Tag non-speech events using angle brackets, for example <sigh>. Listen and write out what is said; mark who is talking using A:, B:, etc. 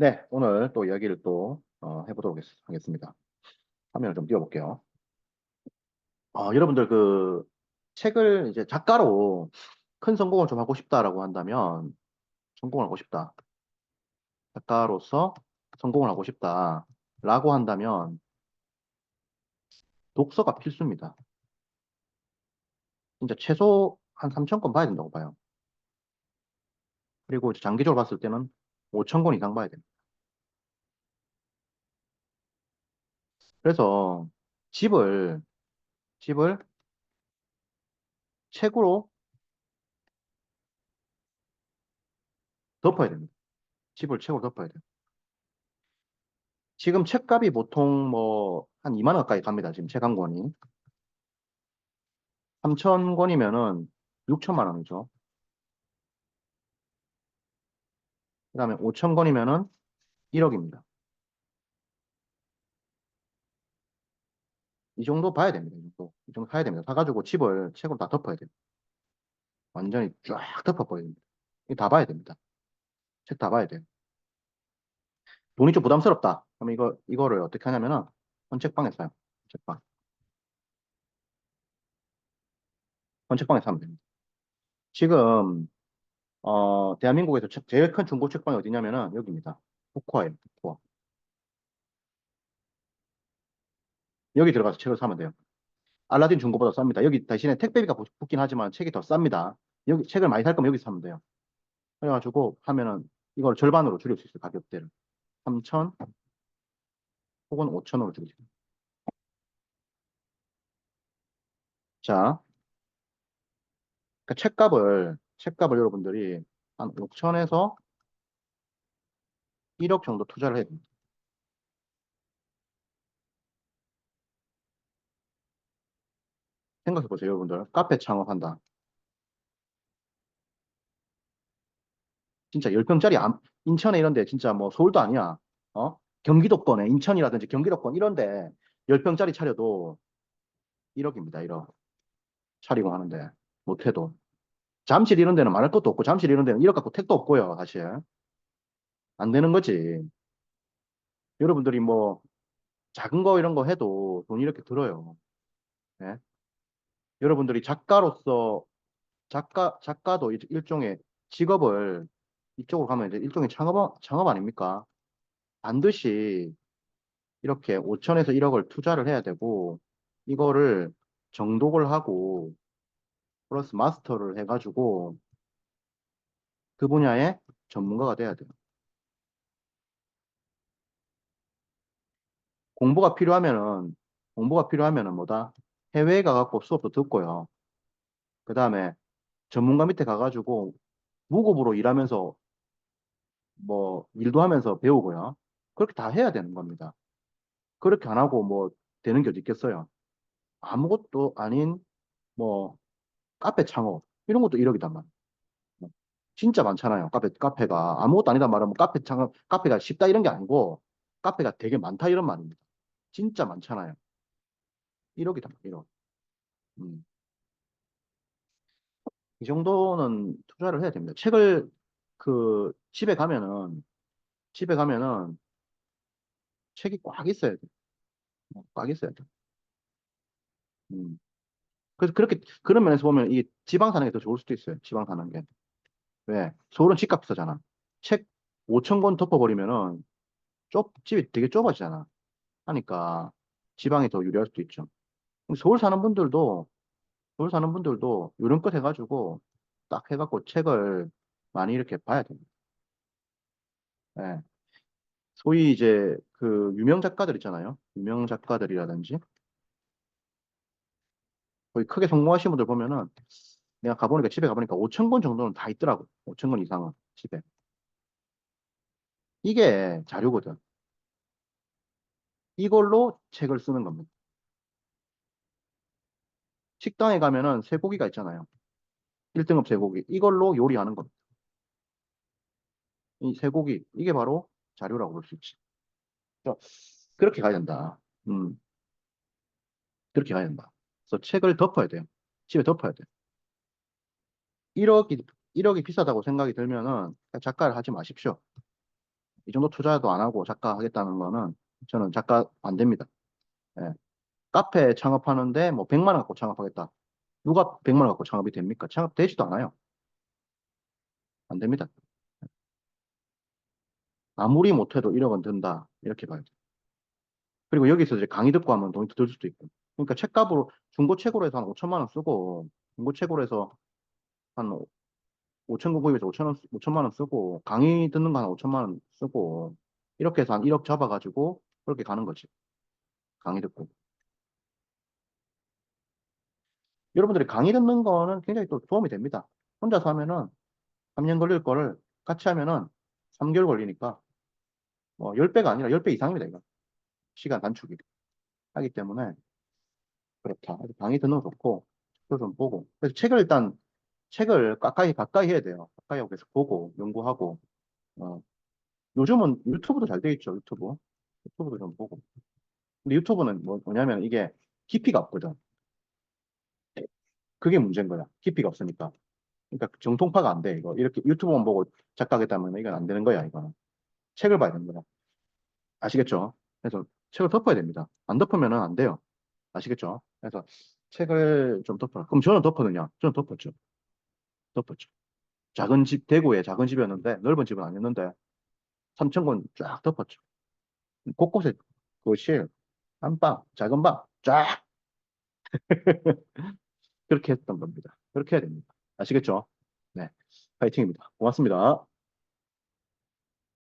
A: 네, 오늘 또 이야기를 또 어, 해보도록 하겠- 하겠습니다. 화면을 좀 띄워볼게요. 어, 여러분들 그 책을 이제 작가로 큰 성공을 좀 하고 싶다라고 한다면 성공을 하고 싶다. 작가로서 성공을 하고 싶다라고 한다면 독서가 필수입니다. 진짜 최소 한 3,000권 봐야 된다고 봐요. 그리고 장기적으로 봤을 때는 5,000권 이상 봐야 됩니다. 그래서 집을 집을 책으로 덮어야 됩니다. 집을 책으로 덮어야 돼요. 지금 책값이 보통 뭐 한 2만 원 가까이 갑니다. 지금 책 한 권이. 3천 권이면은 6천만 원이죠. 그 다음에 5천 권이면은 1억입니다. 이 정도 봐야 됩니다. 이 정도, 이 정도 사야 됩니다. 사가지고 집을 책으로 다 덮어야 돼요. 완전히 쫙 덮어버려야 됩니다. 이거 다 봐야 됩니다. 책 다 봐야 돼요. 돈이 좀 부담스럽다. 그럼 이거, 이거를 어떻게 하냐면은, 헌책방에 사요. 책방. 헌책방에 사면 됩니다. 지금, 어, 대한민국에서 책- 제일 큰 중고 책방이 어디냐면은, 여기입니다. 포코아예요, 포코아. 여기 들어가서 책을 사면 돼요. 알라딘 중고보다 쌉니다. 여기 대신에 택배비가 붙- 붙긴 하지만 책이 더 쌉니다. 여기 책을 많이 살 거면 여기서 사면 돼요. 그래가지고 하면은 이걸 절반으로 줄일 수 있어요. 가격대를. 3천 혹은 5천으로 줄일 수 있어요. 자, 그 책값을 책값을 여러분들이 한 5천에서 1억 정도 투자를 해야 됩니다. 생각해 보세요, 여러분들. 카페 창업한다. 진짜 10평짜리 암- 인천에 이런데 진짜 뭐 서울도 아니야. 어? 경기도권에 인천이라든지 경기도권 이런데 10평짜리 차려도 1억입니다. 1억. 차리고 하는데 못해도 잠실 이런 데는 말할 것도 없고 잠실 이런 데는 1억 갖고 택도 없고요. 사실 안 되는 거지. 여러분들이 뭐 작은 거 이런 거 해도 돈이 이렇게 들어요. 예? 여러분들이 작가로서 작가 작가도 일- 일종의 직업을 이쪽으로 가면 이제 일종의 창업 창업 아닙니까? 반드시 이렇게 5천에서 1억을 투자를 해야 되고 이거를 정독을 하고 플러스 마스터를 해가지고 그 분야의 전문가가 돼야 돼요. 공부가 필요하면은 공부가 필요하면은 뭐다? 해외에 가갖고 수업도 듣고요. 그 다음에 전문가 밑에 가가지고 무급으로 일하면서 뭐 일도 하면서 배우고요. 그렇게 다 해야 되는 겁니다. 그렇게 안 하고 뭐 되는 게 어디 있겠어요? 아무것도 아닌 뭐 카페 창업 이런 것도 1억이단 말이에요. 진짜 많잖아요. 카페 카페가 아무것도 아니다 말하면 카페 창업 카페가 쉽다 이런 게 아니고 카페가 되게 많다 이런 말입니다. 진짜 많잖아요. 1억이다 1억. 음. 이 정도는 투자를 해야 됩니다. 책을 그 집에 가면은 집에 가면은 책이 꽉 있어야 돼. 어, 꽉 있어야 돼. 음. 그래서 그렇게 그런 면에서 보면 이 지방 사는 게 더 좋을 수도 있어요. 지방 사는 게. 왜? 서울은 집값 비싸잖아. 책 5천 권 덮어버리면은 좁 집이 되게 좁아지잖아. 하니까 지방이 더 유리할 수도 있죠. 서울 사는 분들도 서울 사는 분들도 요령껏 해가지고 딱 해갖고 책을 많이 이렇게 봐야 됩니다. 예. 소위 이제 그 유명 작가들 있잖아요. 유명 작가들이라든지 거의 크게 성공하신 분들 보면은 내가 가보니까 집에 가보니까 5천 권 정도는 다 있더라고. 5천 권 이상은 집에. 이게 자료거든. 이걸로 책을 쓰는 겁니다. 식당에 가면은 쇠고기가 있잖아요. 1등급 쇠고기. 이걸로 요리하는 겁니다. 이 쇠고기. 이게 바로 자료라고 볼 수 있지. 그래서 그렇게 가야 된다. 음. 그렇게 가야 된다. 그래서 책을 덮어야 돼요. 집에 덮어야 돼요. 1억이, 1억이 비싸다고 생각이 들면은 작가를 하지 마십시오. 이 정도 투자도 안 하고 작가 하겠다는 거는 저는 작가 안 됩니다. 예. 카페 창업하는데 뭐 100만 원 갖고 창업하겠다. 누가 100만 원 갖고 창업이 됩니까? 창업 되지도 않아요. 안 됩니다. 아무리 못해도 1억 원 든다. 이렇게 봐야 돼요. 그리고 여기서 이제 강의 듣고 하면 돈이 더 들 수도 있고. 그러니까 책값으로 중고 책으로 해서 한 5천만 원 쓰고 중고 책으로 해서 한 5천 원 구입해서 5천 원, 5천만 원 쓰고 강의 듣는 거 한 5천만 원 쓰고 이렇게 해서 한 1억 잡아가지고 그렇게 가는 거지. 강의 듣고. 여러분들이 강의 듣는 거는 굉장히 또 도움이 됩니다. 혼자서 하면은 3년 걸릴 거를 같이 하면은 3개월 걸리니까 뭐 10배가 아니라 10배 이상입니다, 이거. 시간 단축이. 하기 때문에 그렇다. 듣는 거 좋고 그걸 좀 보고. 그래서 책을 일단 책을 가까이 가까이 해야 돼요. 가까이 하고 계속 보고 연구하고. 어. 요즘은 유튜브도 잘 돼 있죠. 유튜브. 유튜브도 좀 보고. 근데 유튜브는 뭐, 뭐냐면 이게 깊이가 없거든. 그게 문제인 거야. 깊이가 없으니까. 그러니까 정통파가 안 돼. 이거 이렇게 유튜브만 보고 작가겠다면 이건 안 되는 거야. 이거는 책을 봐야 되는 거야. 아시겠죠? 그래서 책을 덮어야 됩니다. 안 덮으면은 안 돼요. 아시겠죠? 그래서 책을 좀 덮어라. 그럼 저는 덮었느냐? 저는 덮었죠. 덮었죠. 작은 집, 대구에 작은 집이었는데, 넓은 집은 아니었는데, 3층권 쫙 덮었죠. 곳곳에 거실, 안방, 작은 방, 쫙! <laughs> 그렇게 했던 겁니다. 그렇게 해야 됩니다. 아시겠죠? 네. 파이팅입니다. 고맙습니다.